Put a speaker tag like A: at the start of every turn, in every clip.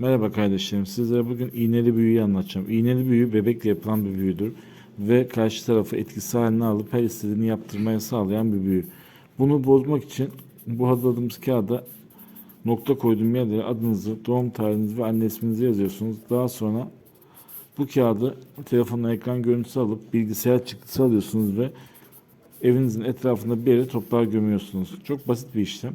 A: Merhaba kardeşlerim. Sizlere bugün iğneli büyüyü anlatacağım. İğneli büyü bebekle yapılan bir büyüdür ve karşı tarafı etkisi haline alıp her istediğini yaptırmaya sağlayan bir büyü. Bunu bozmak için bu hazırladığımız kağıda nokta koyduğum yerlere adınızı, doğum tarihinizi ve anne isminizi yazıyorsunuz. Daha sonra bu kağıdı telefonla ekran görüntüsü alıp bilgisayar çıktısı alıyorsunuz ve evinizin etrafında bir yere toprağa gömüyorsunuz. Çok basit bir işlem.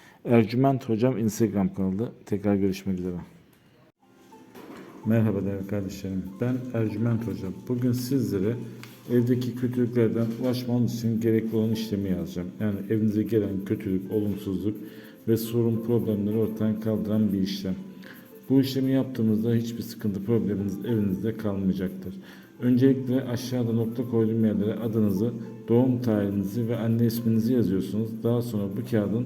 A: Ercüment Hocam Instagram kanalı. Tekrar görüşmek üzere. Merhaba değerli kardeşlerim. Ben Ercüment Hocam. Bugün sizlere evdeki kötülüklerden ulaşmanız için gerekli olan işlemi yazacağım. Yani evinize gelen kötülük, olumsuzluk ve sorun problemleri ortadan kaldıran bir işlem. Bu işlemi yaptığımızda hiçbir sıkıntı probleminiz evinizde kalmayacaktır. Öncelikle aşağıda nokta koyduğum yerlere adınızı, doğum tarihinizi ve anne isminizi yazıyorsunuz. Daha sonra bu kağıdın